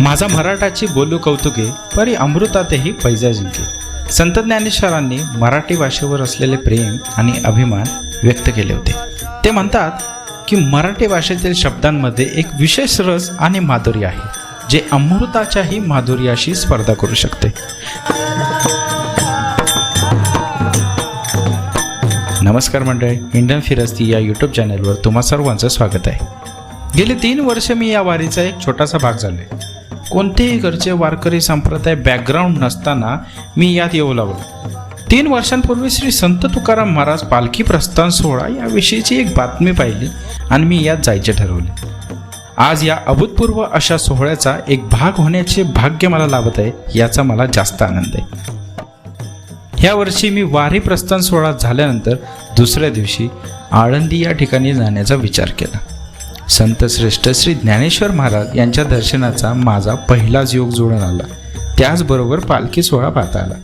माझा मराठाची बोलू कौतुके परी अमृतातही पैजा जिंके. संत ज्ञानेश्वरांनी मराठी भाषेवर असलेले प्रेम आणि अभिमान व्यक्त केले होते. ते म्हणतात की मराठी भाषेतील शब्दांमध्ये एक विशेष रस आणि माधुर्य आहे जे अमृताच्याही माधुर्याशी स्पर्धा करू शकते. नमस्कार मंडळी इंडियन फिरस्ती या यूट्यूब चॅनलवर तुम्हा सर्वांचं स्वागत आहे. गेली तीन वर्ष मी या वारीचा एक छोटासा भाग झालोय कोणतेही घरचे वारकरी संप्रदाय बॅकग्राऊंड नसताना मी यात येऊ लागलो. तीन वर्षांपूर्वी श्री संत तुकाराम महाराज पालखी प्रस्थान सोहळा याविषयीची एक बातमी पाहिली आणि मी यात जायचे ठरवले. आज या अभूतपूर्व अशा सोहळ्याचा एक भाग होण्याचे भाग्य मला लाभत आहे याचा मला जास्त आनंद आहे. ह्या वर्षी मी वारी प्रस्थान सोहळा झाल्यानंतर दुसऱ्या दिवशी आळंदी या ठिकाणी जाण्याचा विचार केला. संत श्रेष्ठ श्री ज्ञानेश्वर महाराज यांच्या दर्शनाचा माझा पहिलाच योग जुळून आला. त्याचबरोबर पालखी सोहळा पाहता आला.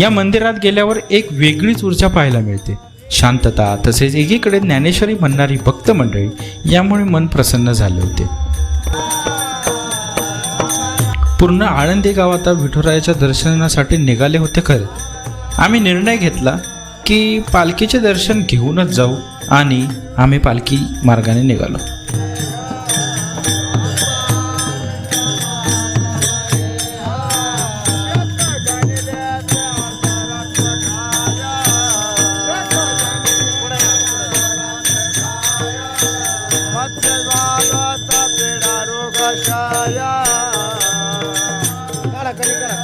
या मंदिरात गेल्यावर एक वेगळीच ऊर्जा पाहायला मिळते. शांतता तसेच एकीकडे ज्ञानेश्वरी म्हणणारी भक्त मंडळी यामुळे मन प्रसन्न झाले होते. पूर्ण आळंदी गावात विठुरायाच्या दर्शनासाठी निघाले होते खरे. आम्ही निर्णय घेतला की पालखीचे दर्शन घेऊनच जाऊ आणि आम्ही पालखी मार्गाने निघालो. करा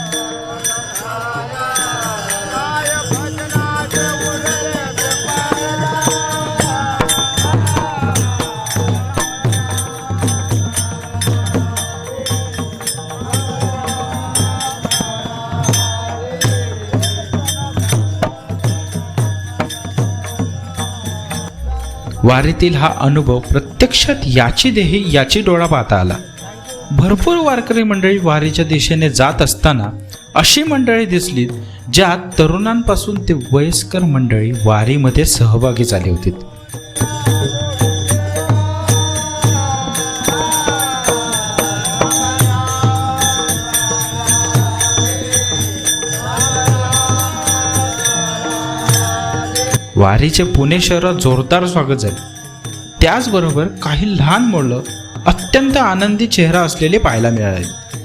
वारीतील हा अनुभव प्रत्यक्षात याची देही याची डोळा पाहता आला. भरपूर वारकरी मंडळी वारीच्या दिशेने जात असताना अशी मंडळी दिसली ज्यात तरुणांपासून ते वयस्कर मंडळी वारीमध्ये सहभागी झाली होती. वारीचे पुणे शहरात जोरदार स्वागत झाले. त्याचबरोबर काही लहान मुलं अत्यंत आनंदी चेहरा असलेले पाहायला मिळाले.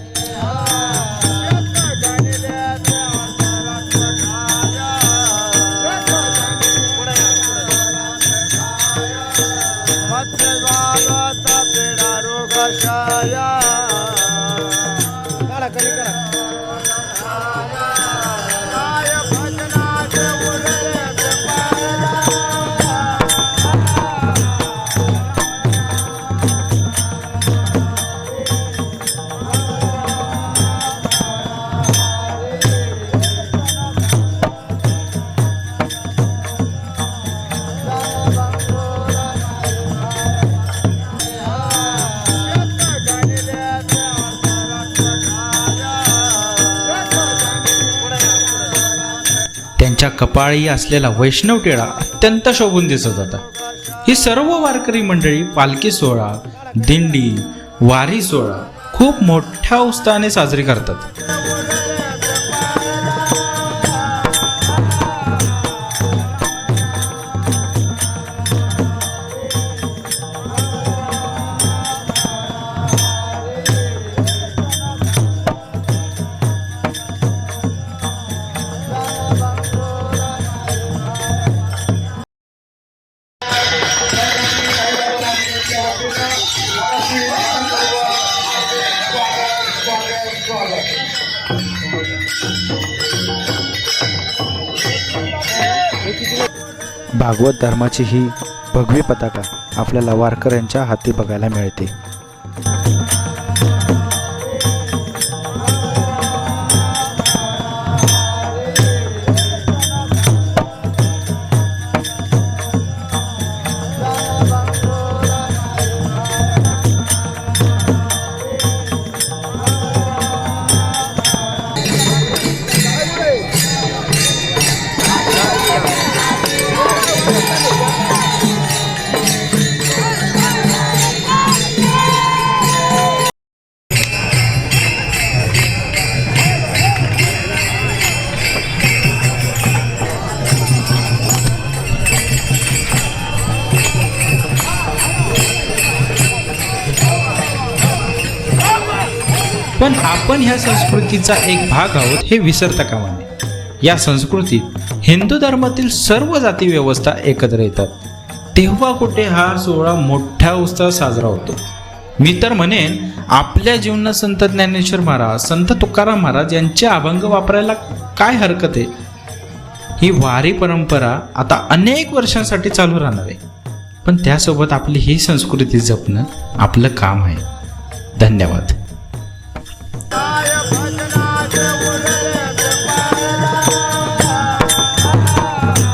त्यांच्या कपाळी असलेला वैष्णव टिळा अत्यंत शोभून दिसत होता. ही सर्व वारकरी मंडळी पालखी सोहळा दिंडी वारी सोहळा खूप मोठ्या उत्साहाने साजरी करतात. भागवत धर्माची ही भगवी पताका आपल्याला वारकऱ्यांच्या हाती बघायला मिळते. पण आपण ह्या संस्कृतीचा एक भाग आहोत हे विसरता कामा नये. या संस्कृतीत हिंदू धर्मातील सर्व जाती व्यवस्था एकत्र येतात. तेव्हा कुठे हा सोहळा मोठ्या उत्साहात साजरा होतो. मी तर म्हणेन आपल्या जीवनात संत ज्ञानेश्वर महाराज संत तुकाराम महाराज यांचे अभंग वापरायला काय हरकत आहे? ही वारी परंपरा आता अनेक वर्षांसाठी चालू राहणार आहे. पण त्यासोबत आपली ही संस्कृती जपणं आपलं काम आहे. धन्यवाद.